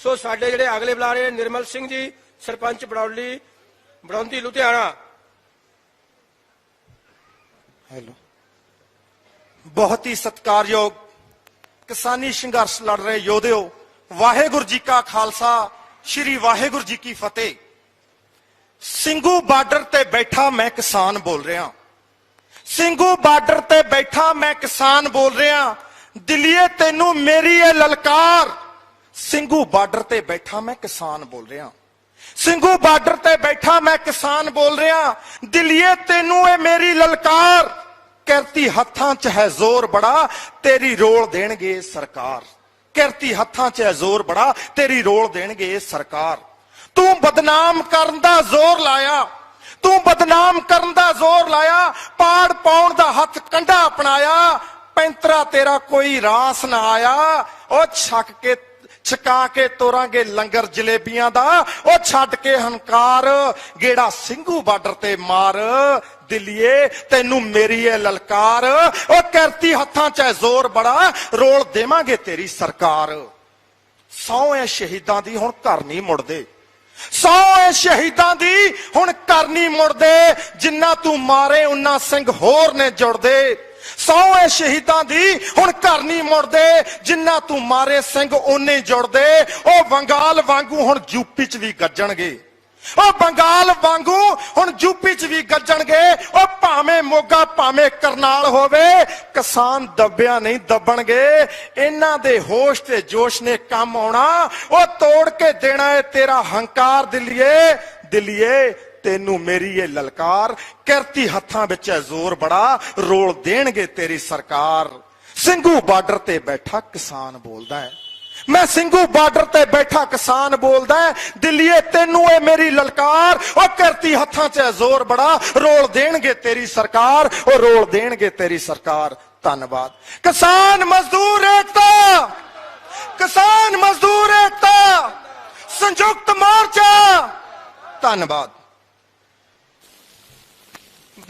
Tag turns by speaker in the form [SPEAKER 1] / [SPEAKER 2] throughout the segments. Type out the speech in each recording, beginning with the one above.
[SPEAKER 1] ਸੋ ਸਾਡੇ ਜਿਹੜੇ ਅਗਲੇ ਬੁਲਾਰੇ ਨੇ ਨਿਰਮਲ ਸਿੰਘ ਜੀ, ਸਰਪੰਚ ਬੜੌਲੀ ਬੜੌਂਦੀ ਲੁਧਿਆਣਾ।
[SPEAKER 2] ਹੈਲੋ ਬਹੁਤ ਹੀ ਸਤਿਕਾਰਯੋਗ ਕਿਸਾਨੀ ਸੰਘਰਸ਼ ਲੜ ਰਹੇ ਯੋਧਿਓ, ਵਾਹਿਗੁਰੂ ਜੀ ਕਾ ਖਾਲਸਾ, ਸ੍ਰੀ ਵਾਹਿਗੁਰੂ ਜੀ ਕੀ ਫਤਿਹ। ਸਿੰਘੂ ਬਾਰਡਰ ਤੇ ਬੈਠਾ ਮੈਂ ਕਿਸਾਨ ਬੋਲ ਰਿਹਾ। ਸਿੰਘੂ ਬਾਰਡਰ ਤੇ ਬੈਠਾ ਮੈਂ ਕਿਸਾਨ ਬੋਲ ਰਿਹਾ। ਦਿੱਲੀਏ ਤੈਨੂੰ ਮੇਰੀ ਇਹ ਲਲਕਾਰ। ਸਿੰਘੂ ਬਾਰਡਰ ਤੇ ਬੈਠਾ ਮੈਂ ਕਿਸਾਨ ਬੋਲ ਰਿਹਾ। ਸਿੰਘੂ ਬਾਰਡਰ ਤੇ ਬੈਠਾ ਮੈਂ ਕਿਸਾਨ ਬੋਲ ਰਿਹਾ। ਦਿੱਲੀਏ, ਤੈਨੂੰ ਇਹ ਮੇਰੀ ਲਲਕਾਰ। ਕਿਰਤੀ ਹੱਥਾਂ 'ਚ ਹੈ ਜ਼ੋਰ ਬੜਾ, ਤੇਰੀ ਰੋਲ ਦੇਣਗੇ ਸਰਕਾਰ। ਕਿਰਤੀ ਹੱਥਾਂ 'ਚ ਹੈ ਜ਼ੋਰ ਬੜਾ, ਤੇਰੀ ਰੋਲ ਦੇਣਗੇ ਸਰਕਾਰ। ਤੂੰ ਬਦਨਾਮ ਕਰਨ ਦਾ ਜ਼ੋਰ ਲਾਇਆ। ਤੂੰ ਬਦਨਾਮ ਕਰਨ ਦਾ ਜ਼ੋਰ ਲਾਇਆ। ਪਾੜ ਪਾਉਣ ਦਾ ਹੱਥ ਕੰਡਾ ਅਪਣਾਇਆ। ਪੈਂਤਰਾ ਤੇਰਾ ਕੋਈ ਰਾਸ ਨਾ ਆਇਆ। ਉਹ ਛੱਕ ਕੇ ਛਕਾ ਕੇ ਤੋਰਾਂਗੇ ਲੰਗਰ ਜਲੇਬੀਆਂ ਦਾ। ਉਹ ਛੱਡ ਕੇ ਹੰਕਾਰ, ਗੇੜਾ ਸਿੰਘੂ ਬਾਰਡਰ ਤੇ ਮਾਰ। ਦਿੱਲੀਏ, ਤੈਨੂੰ ਮੇਰੀ ਇਹ ਲਲਕਾਰ। ਉਹ ਕਰਤੀ ਹੱਥਾਂ 'ਚ ਹੈ ਜ਼ੋਰ ਬੜਾ, ਰੋਲ ਦੇਵਾਂਗੇ ਤੇਰੀ ਸਰਕਾਰ। ਸੌ ਐ ਸ਼ਹੀਦਾਂ ਦੀ, ਹੁਣ ਘਰ ਨਹੀਂ ਮੁੜਦੇ। ਸੌ ਐ ਸ਼ਹੀਦਾਂ ਦੀ, ਹੁਣ ਘਰ ਨਹੀਂ ਮੁੜਦੇ। ਜਿੰਨਾ ਤੂੰ ਮਾਰੇ, ਉਨਾ ਸਿੰਘ ਹੋਰ ਨੇ ਜੁੜਦੇ। ਸੌ ਐ ਸ਼ਹੀਦਾਂ ਦੀ, ਹੁਣ ਘਰ ਨਹੀਂ ਮੁੜਦੇ। ਜਿੰਨਾ ਤੂੰ ਮਾਰੇ ਸਿੰਘ ਉਹਨੇ ਜੁੜਦੇ। ਉਹ ਬੰਗਾਲ ਵਾਂਗੂ ਹੁਣ ਯੂਪੀ ਚ ਵੀ ਗੱਜਣਗੇ। ਉਹ ਬੰਗਾਲ ਵਾਂਗੂ ਹੁਣ ਯੂਪੀ ਚ ਵੀ ਗੱਜਣਗੇ। ਉਹ ਭਾਵੇਂ ਮੋਗਾ, ਭਾਵੇਂ ਕਰਨਾਲ ਹੋਵੇ, ਕਿਸਾਨ ਦੱਬਿਆ ਨਹੀਂ ਦੱਬਣਗੇ। ਇਹਨਾਂ ਦੇ ਹੋਸ਼ ਤੇ ਜੋਸ਼ ਨੇ ਕੰਮ ਆਉਣਾ। ਉਹ ਤੋੜ ਕੇ ਦੇਣਾ ਏ ਤੇਰਾ ਹੰਕਾਰ, ਦਿੱਲੀਏ ਦਿੱਲੀਏ ਤੈਨੂੰ ਮੇਰੀ ਇਹ ਲਲਕਾਰ ਕਿਰਤੀ ਹੱਥਾਂ ਵਿੱਚ ਹੈ ਜ਼ੋਰ ਬੜਾ, ਰੋਲ ਦੇਣਗੇ ਤੇਰੀ ਸਰਕਾਰ। ਸਿੰਘੂ ਬਾਰਡਰ ਤੇ ਬੈਠਾ ਕਿਸਾਨ ਬੋਲਦਾ ਹੈ। ਮੈਂ ਸਿੰਘੂ ਬਾਰਡਰ ਤੇ ਬੈਠਾ ਕਿਸਾਨ ਬੋਲਦਾ ਦਿੱਲੀਏ ਤੈਨੂੰ ਇਹ ਮੇਰੀ ਲਲਕਾਰ, ਉਹ ਕਰਤੀ ਹੱਥਾਂ 'ਚ ਜ਼ੋਰ ਬੜਾ, ਰੋਲ ਦੇਣਗੇ ਤੇਰੀ ਸਰਕਾਰ, ਉਹ ਰੋਲ ਦੇਣਗੇ ਤੇਰੀ ਸਰਕਾਰ। ਧੰਨਵਾਦ। ਕਿਸਾਨ ਮਜ਼ਦੂਰ ਏਕਤਾ! ਕਿਸਾਨ ਮਜ਼ਦੂਰ ਏਕਤਾ! ਸੰਯੁਕਤ ਮੋਰਚਾ! ਧੰਨਵਾਦ।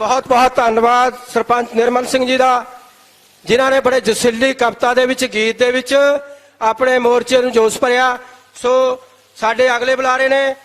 [SPEAKER 1] ਬਹੁਤ ਬਹੁਤ ਧੰਨਵਾਦ ਸਰਪੰਚ ਨਿਰਮਲ ਸਿੰਘ ਜੀ ਦਾ, ਜਿਨ੍ਹਾਂ ਨੇ ਬੜੇ ਜਸਿੱਲੀ ਕਵਿਤਾ ਦੇ ਵਿੱਚ, ਗੀਤ ਦੇ ਵਿੱਚ ਆਪਣੇ ਮੋਰਚੇ ਨੂੰ ਜੋਸ਼ ਭਰਿਆ। ਸੋ ਸਾਡੇ ਅਗਲੇ ਬੁਲਾਰੇ ਨੇ